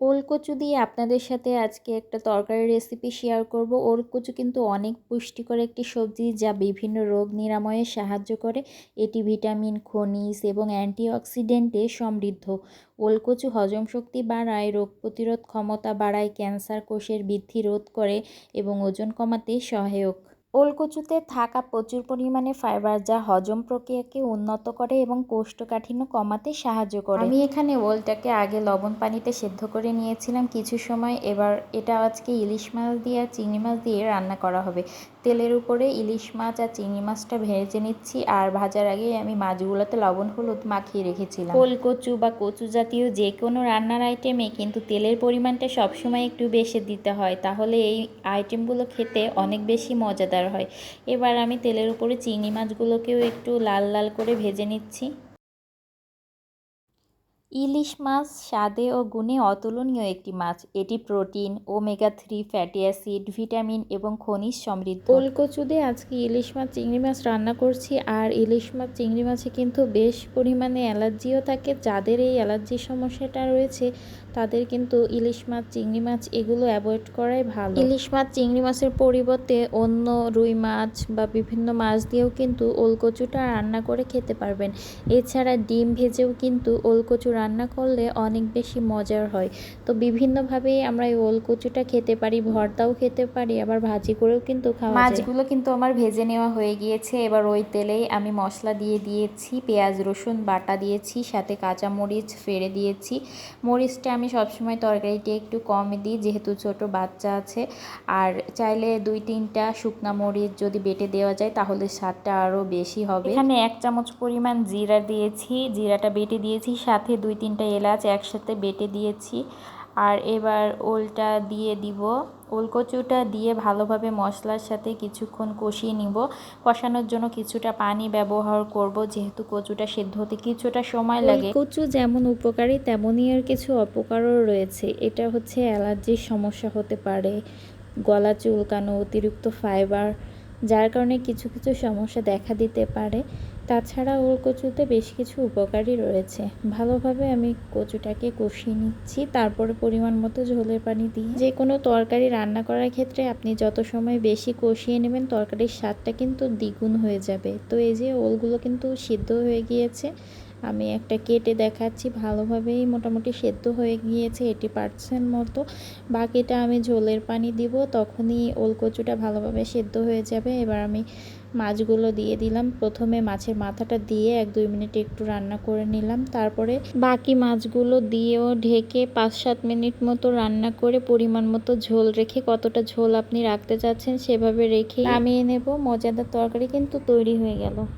ওলকচু দিয়ে আপনাদের সাথে আজকে একটা তরকারি রেসিপি শেয়ার করব। ওলকচু কিন্তু অনেক পুষ্টিকর একটি সবজি যা বিভিন্ন রোগ নিরাময়ে সাহায্য করে। এটি ভিটামিন, খনিজ এবং অ্যান্টিঅক্সিডেন্টে সমৃদ্ধ। ওলকচু হজম শক্তি বাড়ায়, রোগ প্রতিরোধ ক্ষমতা বাড়ায়, ক্যান্সার কোষের বৃদ্ধি রোধ করে এবং ওজন কমাতে সহায়ক। ওলকচুতে থাকা প্রচুর পরিমাণে ফাইবার যা হজম প্রক্রিয়াকে উন্নত করে এবং কোষ্ঠকাঠিন্য কমাতে সাহায্য করে। আমি এখানে ওলটাকে আগে লবণ পানিতে সেদ্ধ করে নিয়েছিলাম। কিছু সময় এবার এটা আজকে ইলিশ মাছ দিয়ে আর চিংড়ি মাছ দিয়ে রান্না করা হবে। তেলের উপরে ইলিশ মাছ আর চিংড়ি মাছটা ভেজে নিচ্ছি আর ভাজার আগে আমি মাছগুলোতে লবণ হলুদ মাখিয়ে রেখেছিলাম। ওল কচু বা কচু জাতীয় যে কোনো রান্নার আইটেমে কিন্তু তেলের পরিমাণটা সবসময় একটু বেশি দিতে হয়। তাহলে এই আইটেমগুলো খেতে অনেক বেশি মজাদার হয়। এবার আমি তেলের উপরে চিংড়ি মাছগুলোকেও একটু লাল লাল করে ভেজে নিচ্ছি। ইলিশ মাছ স্বাদে ও গুণে অতুলনীয় একটি মাছ। এটি protein omega three fatty acid vitamin এবং খনিজ সমৃদ্ধ। ওলকচুদে আজকে ইলিশ মাছ চিংড়ি মাছ রান্না করছি। আর ইলিশ মাছ চিংড়ি মাছে কিন্তু বেশ পরিমাণে অ্যালার্জিও থাকে। যাদের এই অ্যালার্জির সমস্যাটা রয়েছে তাদের কিন্তু ইলিশ মাছ চিংড়ি মাছ এগুলো অ্যাভয়েড করাই ভালো। ইলিশ মাছ চিংড়ি মাছের পরিবর্তে অন্য রুই মাছ বা বিভিন্ন মাছ দিয়েও কিন্তু ওলকচুটা রান্না করে খেতে পারবেন। এছাড়া ডিম ভেজেও কিন্তু ওলকচু রান্না করলে অনেক বেশি মজার হয়। তো বিভিন্নভাবেই আমরা এই ওলকচুটা খেতে পারি ভর্তাও খেতে পারি আবার ভাজি করেও কিন্তু খাওয়া মাছগুলো কিন্তু আমার ভেজে নেওয়া হয়ে গিয়েছে। এবার ওই তেলেই আমি মশলা দিয়ে দিয়েছি পেঁয়াজ রসুন বাটা দিয়েছি সাথে কাঁচা মরিচ ফেড়ে দিয়েছি। মরিচটা আমি সবসময় তরকারিটি একটু কম দিই যেহেতু ছোট বাচ্চা আছে। আর চাইলে দুই তিনটা শুকনা মরিচ যদি বেটে দেওয়া যায় তাহলে স্বাদটা আরও বেশি হবে। এখানে এক চামচ পরিমাণ জিরা দিয়েছি। জিরাটা বেটে দিয়েছি সাথে দুই তিনটা এলাচ একসাথে বেটে দিয়েছি। আর এবার ওলটা দিয়ে দিব। ওল কচুটা দিয়ে ভালোভাবে মশলার সাথে কিছুক্ষণ কষিয়ে নিব। কষানোর জন্য কিছুটা পানি ব্যবহার করব, যেহেতু কচুটা সেদ্ধ হতে কিছুটা সময় লাগে। কচু যেমন উপকারী, তেমনই আর কিছু অপকারও রয়েছে। এটা হচ্ছে অ্যালার্জির সমস্যা হতে পারে, গলা চুলকানো, অতিরিক্ত ফাইবার, যার কারণে কিছু কিছু সমস্যা দেখা দিতে পারে। তাছাড়া ওর কচুতে বেশ কিছু উপকারই রয়েছে। ভালোভাবে আমি কচুটাকে কষিয়ে নিচ্ছি, তারপরে পরিমাণ মতো ঝোলের পানি দিই যে কোনো তরকারি রান্না করার ক্ষেত্রে আপনি যত সময় বেশি কষিয়ে নেবেন, তরকারির স্বাদটা কিন্তু দ্বিগুণ হয়ে যাবে। তো এই যে ওলগুলো কিন্তু সিদ্ধ হয়ে গিয়েছে আমি একটা কেটে দেখাচ্ছি, ভালোভাবেই মোটামুটি সেদ্ধ হয়ে গিয়েছে এটি পার্সেন্ট মতো। বাকিটা আমি ঝোলের পানি দিব, তখনই ওলকচুটা ভালোভাবে সেদ্ধ হয়ে যাবে। এবার আমি মাছগুলো দিয়ে দিলাম। প্রথমে মাছের মাথাটা দিয়ে এক দুই মিনিট একটু রান্না করে নিলাম। তারপরে বাকি মাছগুলো দিয়েও ঢেকে পাঁচ সাত মিনিট মতো রান্না করে পরিমাণ মতো ঝোল রেখে, কতটা ঝোল আপনি রাখতে চাচ্ছেন সেভাবে রেখে নামিয়ে নেব। মজাদার তরকারি কিন্তু তৈরি হয়ে গেল।